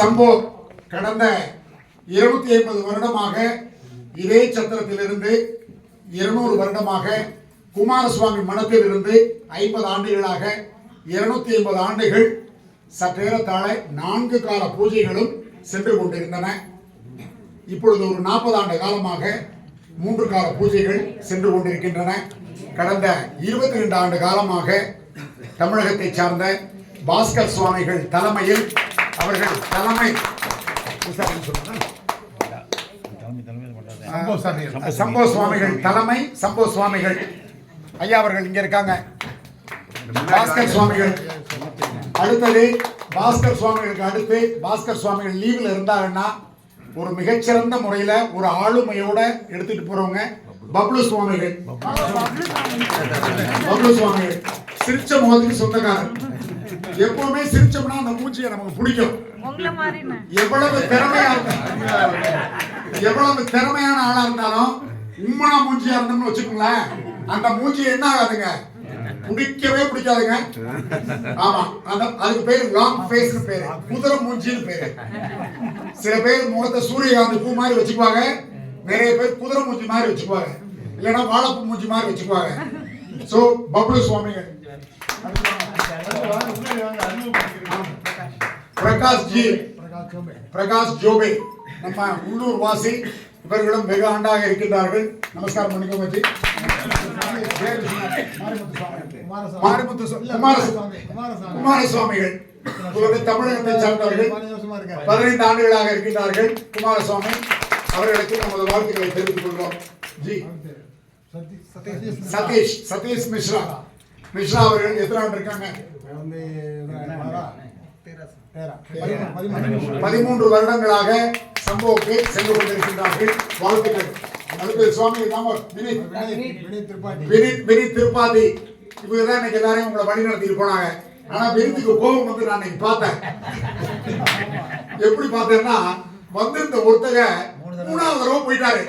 சம்போ கடந்த இருநூத்தி ஐம்பது வருடமாக இதே சத்திரத்திலிருந்து இருநூறு வருடமாக குமாரசுவாமி மனத்தில் இருந்து ஐம்பது ஆண்டுகளாக இருநூத்தி ஐம்பது ஆண்டுகள் சற்றேறத்தாழ நான்கு கால பூஜைகளும் சென்று கொண்டிருந்தன. இப்பொழுது ஒரு நாற்பது ஆண்டு காலமாக மூன்று கால பூஜைகள் சென்று கொண்டிருக்கின்றன. கடந்த இருபத்தி ரெண்டு ஆண்டு காலமாக தமிழகத்தை சார்ந்த பாஸ்கர் சுவாமிகள் தலைமையில் அவர்கள் தலைமை சம்போ சுவாமிகள் தலைமை சம்போ சுவாமிகள். ஐயா அவர்கள் இங்க இருக்காங்க. பாஸ்கர் சுவாமிகள். அடுத்தது பாஸ்கர் சுவாமிகளுக்கு அடுத்து பாஸ்கர் சுவாமிகள் லீவில் இருந்தாங்கன்னா ஒரு மிகச்சிறந்த முறையில ஒரு ஆளுமையோட எடுத்துட்டு போறவங்க பப்ளு சுவாமிகள். பப்ளு சுவாமிகள். சிரிச்ச முகத்துக்கு சொந்தக்காரர். எப்பவுமே சிரிச்சோம்னா அந்த மூச்சியை நமக்கு பிடிக்கும். எவ்வளவு திறமையா எவ்வளவு திறமையான ஆளா இருந்தாலும் உம்மனா மூஞ்சியா இருந்தோம்னு வச்சுக்கோங்களேன் அந்த மூஞ்சி என்ன ஆகாதுங்க? பிடிக்கவே பிடிக்காதுங்க. ஆமா அந்த அதுக்கு பேரு லாங் ஃபேஸ்னு பேரு குதிரை மூஞ்சின்னு பேரு. சில பேர் முகத்தை சூரியகாந்தி பூ மாதிரி வச்சுக்குவாங்க. நிறைய பேர் குதிரை மூஞ்சி மாதிரி வச்சுக்குவாங்க. இல்லைன்னா வாழைப்பூ மூஞ்சி மாதிரி வச்சுக்குவாங்க. சோ பப்ளு சுவாமிகள் பிரகாஷ் ஜி. பிரகாஷ் ஜோபே. நம்ம உள்ளூர் வாசி இவர்களும் வெகு ஆண்டாக இருக்கின்றார்கள். நமஸ்காரம் பண்ணிக்கோங்க ஜி குமாரசுவாமிகள். தமிழகத்தை சார்ந்தவர்கள். பதினைந்து ஆண்டுகளாக இருக்கின்றார்கள். குமாரசுவாமி அவர்களுக்கு நமது வாழ்த்துக்களை தெரிவித்துக் கொள்வோம் ஜி. சதீஷ். சதீஷ் மிஸ்ரா. மிஸ்ரா அவர்கள் எத்தனை ஆண்டு இருக்காங்க? பதிமூன்று வருடங்களாக சம்பவக்கு சென்று கொண்டிருக்கின்றார்கள் வாழ்த்துக்கள். அடுத்து சுவாமி ராமர் வினித். வினித் வினித் திருப்பாதி. இவங்க தான் இன்னைக்கு எல்லாரையும் உங்களை வழி நடத்திட்டு போனாங்க. ஆனா வினித்துக்கு கோபம் வந்து நான் இன்னைக்கு பார்த்தேன். எப்படி பார்த்தேன்னா வந்திருந்த ஒருத்தக மூணாவது தடவை போயிட்டாரு.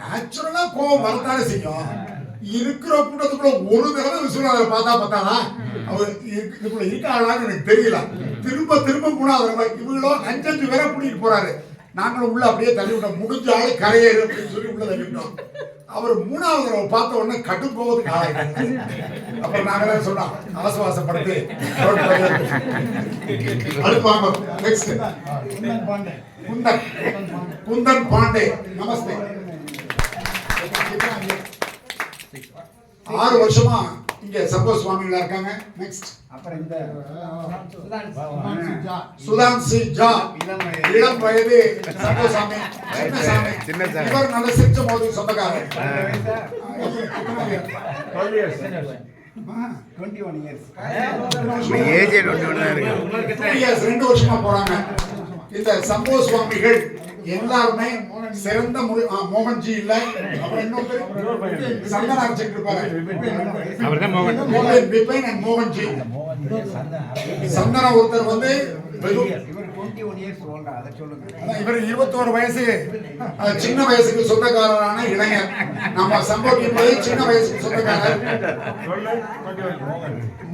நேச்சுரலா கோபம் வரத்தானே செய்யும். இருக்கிற கூட்டத்துக்குள்ள ஒரு தடவை விஸ்வநாதர் பார்த்தா பார்த்தானா அவர் இதுக்குள்ள இருக்காளான்னு எனக்கு தெரியல. திரும்ப திரும்ப மூணாவது அவர் இவங்களோ அஞ்சஞ்சு பேரை கூட்டிட்டு போறாரு. நாங்களும் உள்ள அப்படியே தள்ளி விட்டோம். முடிஞ்ச ஆளு கரையேறு அப்படின்னு சொல்லி உள்ள தள்ளிவிட்டோம் அவர் மூணாவது தடவை பார்த்த உடனே கடும் போவது ஆளாயிட்டாங்க அப்புறம் நாங்களே சொன்னோம் அவசவாசப்படுத்தி அடுப்பாங்க நெக்ஸ்ட் குந்தன். குந்தன் பாண்டே. நமஸ்தே. ஆறு வருஷமா இங்க சம்பவ சுவாமிகளா இருக்காங்க. நெக்ஸ்ட் சுதான்சி ஜா இளம் வயது. சின்ன சாமி. சின்ன சாமி. இவர் நல்ல சிரிச்ச போது சொந்தக்காரர். ரெண்டு வருஷமா போறாங்க. இந்த சம்பவ சுவாமிகள் எல்லாருமே சிறந்த முறை மோகன்ஜி இல்ல. அப்புறம் இன்னொரு சந்தன அடிச்சுட்டு இருப்பாரு. அவர்தான் மோகன் மோகன் பிபின் and மோகன்ஜி சந்தன ஒருத்தர் வந்து இவர் இருபத்தோரு வயசு சின்ன வயசுக்கு சொந்தக்காரரான இளைஞர் நம்ம சம்பவம் போது சின்ன வயசுக்கு சொந்தக்காரர்.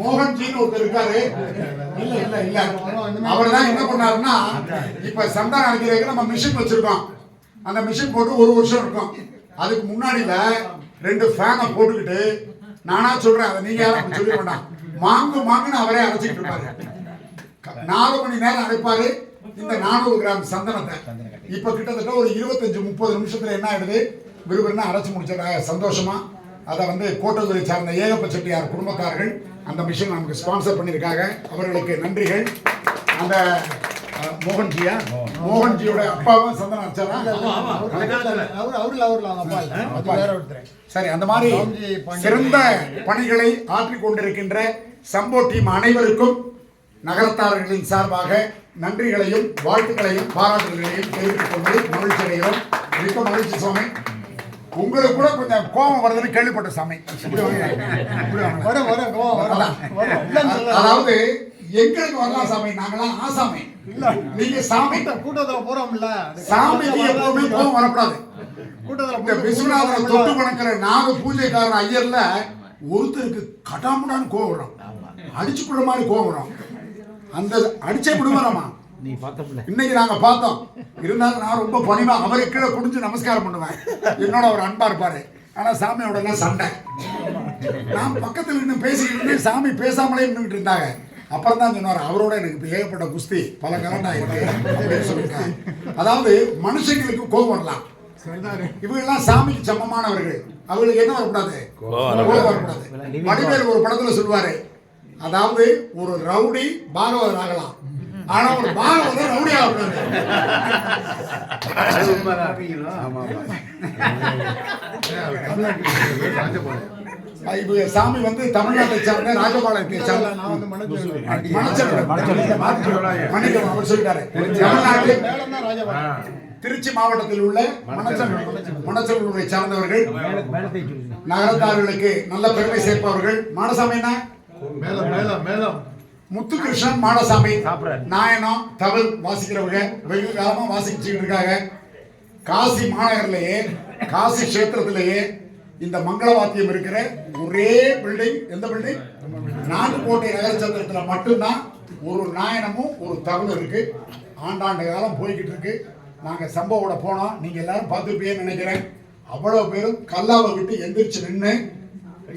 மோகன்ஜின்னு ஒருத்தர் இருக்காரு. இல்ல இல்ல இல்ல. அவர் தான் என்ன பண்ணாருன்னா இப்ப சந்தானம் அடிக்கிறதுக்கு நம்ம மிஷின் வச்சிருக்கோம். அந்த மிஷின் போட்டு ஒரு வருஷம் இருக்கும். அதுக்கு முன்னாடில ரெண்டு ஃபேனை போட்டுக்கிட்டு நானா சொல்றேன் அதை நீங்க யாரும் அப்படி சொல்ல வேண்டாம். மாங்கு மாங்குன்னு அவரே அரைச்சிக்கிட்டு இருப்பாரு. நாலு மணி நேரம் அடைப்பாரு இந்த நானூறு கிராம் சந்தனத்தை இப்ப கிட்டத்தட்ட ஒரு இருபத்தஞ்சு முப்பது நிமிஷத்துல என்ன ஆயிடுது? விறுவிறுன்னு அரைச்சு முடிச்சிடறாங்க சந்தோஷமா. அதை வந்து கோட்டதுரை சார்ந்த ஏகப்ப செட்டியார் குடும்பத்தார்கள் அந்த மிஷின் நமக்கு ஸ்பான்சர் பண்ணியிருக்காங்க. அவர்களுக்கு நன்றிகள். அந்த மோகன்ஜியா? மோகன்ஜியோட அப்பாவும் சந்தனம் அரைச்சாரா சரி அந்த மாதிரி சிறந்த பணிகளை ஆற்றிக் கொண்டிருக்கின்ற சம்போ டீம் அனைவருக்கும் நகரத்தாரர்களின் சார்பாக நன்றிகளையும் வாழ்த்துக்களையும் பாராட்டுகளையும் தெரிவித்துக் கொண்டு மகிழ்ச்சி அடைகிறோம். மிக்க மகிழ்ச்சி சுவாமி. உங்களுக்கு கூட கொஞ்சம் கோபம் வருதுன்னு கேள்விப்பட்ட சாமி. அதாவது எங்களுக்கு வரலாம் சாமி. நாங்களாம் ஆசாமி நீங்க சாமி. கூட்டத்துல போறோம்ல. சாமிக்கு எப்பவுமே கோபம் வரக்கூடாது. கூட்டத்துல இந்த விஸ்வநாதரை தொட்டு வணங்குற நாக பூஜைக்காரன் ஐயர்ல ஒருத்தருக்கு கடாமுடான்னு கோவம் வரும். அடிச்சு விடுற மாதிரி கோவம் வரும். அந்த அடிச்சே விடுவாராமா நீ பார்த்தோம்ல இன்னைக்கு நாங்க பார்த்தோம். இருந்தாலும் நான் ரொம்ப பணிவா அவருக்கு கீழே குடிஞ்சு நமஸ்காரம் பண்ணுவேன். என்னோட ஒரு அன்பா இருப்பாரு. ஆனா சாமியோட எல்லாம் சண்டை. நான் பக்கத்துல நின்று பேசிக்கிட்டு சாமி பேசாமலே நின்றுட்டு இருந்தாங்க. அப்புறம் தான் சொன்னார் அவரோட எனக்கு ஏகப்பட்ட குஸ்தி பல கலண்டா இருக்கு அப்படின்னு சொல்லியிருக்காங்க அதாவது மனுஷங்களுக்கு கோபம் வரலாம். இவங்கெல்லாம் சாமிக்கு சமமானவர்கள். அவங்களுக்கு என்ன வரக்கூடாது. கோபம் வரக்கூடாது. வடிவேல் ஒரு படத்துல சொல்லுவாரு அதாவது ஒரு ரவுடி பாகவதர் ஆகலாம். ஆனா ஒரு பாகவதர் ரவுடி ஆகக்கூடாது. இப்ப சாமி வந்து தமிழ்நாட்டை சார்ந்த ராஜபாளையத்தை சார்ந்த நான் வந்து மன்னிக்கணும் அவர் சொல்லிட்டாரு. தமிழ்நாட்டு. திருச்சி மாவட்டத்தில் உள்ள மணச்சல் மணச்சலூரை சார்ந்தவர்கள் நகரத்தார்களுக்கு நல்ல பெருமை சேர்ப்பவர்கள். மாடசாமி என்ன? மேலம் மேலம் மேலம் முத்துகிருஷ்ணன் மாடசாமி நாயனம் தவில் வாசிக்கிறவங்க வெகு காலமா வாசிச்சுட்டு இருக்காங்க. காசி மாநகர்லயே காசி கஷேத்திரத்திலேயே இந்த மங்கள வாத்தியம் இருக்கிற ஒரே பில்டிங் எந்த பில்டிங் நாட்டுக்கோட்டை நகரச்சத்திரத்துல மட்டும்தான் ஒரு நாயனமும் ஒரு தவில் இருக்கு. ஆண்டாண்டு காலம் போய்கிட்டு இருக்கு. நாங்க சம்பவோட போனோம். நீங்க எல்லாரும் பார்த்துருப்பீங்கன்னு நினைக்கிறேன். அவ்வளவு பேரும் கல்லாவை விட்டு எந்திரிச்சு நின்று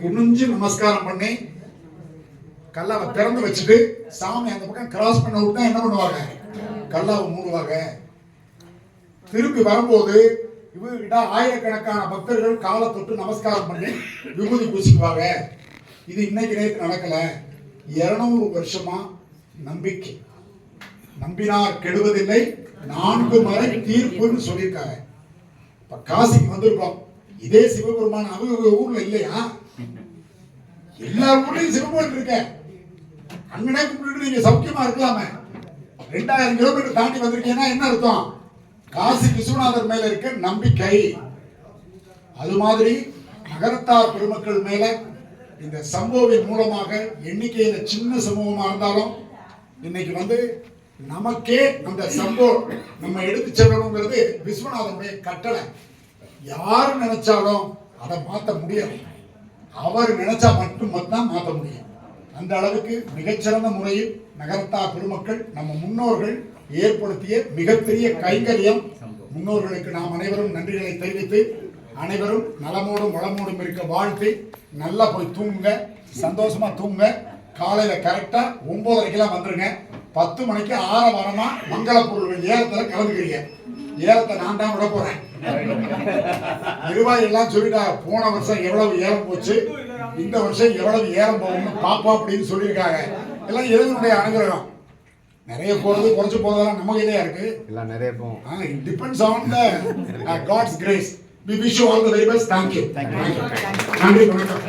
குனிஞ்சு நமஸ்காரம் பண்ணி கல்லாவை திறந்து வச்சுட்டு சாமி அந்த பக்கம் கிராஸ் பண்ண விட்டா என்ன பண்ணுவாங்க? கல்லாவை மூடுவாங்க. திருப்பி வரும்போது இவர்கிட்ட ஆயிரக்கணக்கான பக்தர்கள் காலை தொட்டு நமஸ்காரம் பண்ணி விபூதி பூசிக்குவாங்க. இது இன்னைக்கு நேற்று நடக்கல. இருநூறு வருஷமா நம்பிக்கை. நம்பினார் கெடுவதில்லை. நான்கு மறை தீர்ப்புன்னு சொல்லியிருக்காங்க. இப்ப காசிக்கு வந்திருக்கோம். இதே சிவபெருமான் அவங்க ஊர்ல இல்லையா? எல்லா ஊர்லயும் சிவபெருமான் இருக்க. அங்கனே கும்பிட்டு நீங்க சௌக்கியமா இருக்கலாமே. ரெண்டாயிரம் கிலோமீட்டர் தாண்டி வந்திருக்கீங்கன்னா என்ன அர்த்தம்? காசி விஸ்வநாதர் மேல இருக்க நம்பிக்கை. அது மாதிரி நகரத்தார் பெருமக்கள் மேல இந்த சம்பவின் மூலமாக எண்ணிக்கையில சின்ன சமூகமா இருந்தாலும் இன்னைக்கு வந்து நமக்கே அந்த சம்பவம் நம்ம எடுத்து செல்லணுங்கிறது விஸ்வநாதனுடைய கட்டளை. யாரு நினைச்சாலும் அதை மாற்ற முடியாது. அவர் நினைச்சா மட்டும் மட்டும்தான் மாற்ற முடியும். அந்த அளவுக்கு மிகச்சிறந்த முறையில் நகர்த்தா பெருமக்கள் நம்ம முன்னோர்கள் ஏற்படுத்திய மிகப்பெரிய கைங்கரியம். முன்னோர்களுக்கு நாம் அனைவரும் நன்றிகளை தெரிவித்து அனைவரும் நலமோடும் வளமோடும் இருக்க வாழ்த்து நல்லா போய் தூங்குங்க சந்தோஷமா தூங்குங்க. காலையில கரெக்டா ஒன்பதரைக்கெல்லாம் வந்துருங்க. பத்து மணிக்கு ஆற வாரமா மங்கள பொருள்கள் ஏலத்தில் கலந்துக்கிறீங்க ஏலத்தை நான் தான் விட போறேன். நிர்வாகி எல்லாம் சொல்லிட்டா போன வருஷம் எவ்வளவு ஏலம் போச்சு? இந்த வருஷம் எவ்வளவு ஏலம் போகும்னு பாப்போம் அப்படின்னு சொல்லியிருக்காங்க. எல்லாம் எதனுடைய அனுகிரகம். நிறைய போறது குறைச்சு போறதெல்லாம் நம்ம கையிலயா இருக்கு. எல்லாம் நிறைய போகும் it depends on the God's grace we wish you all the very best thank you நன்றி வணக்கம்.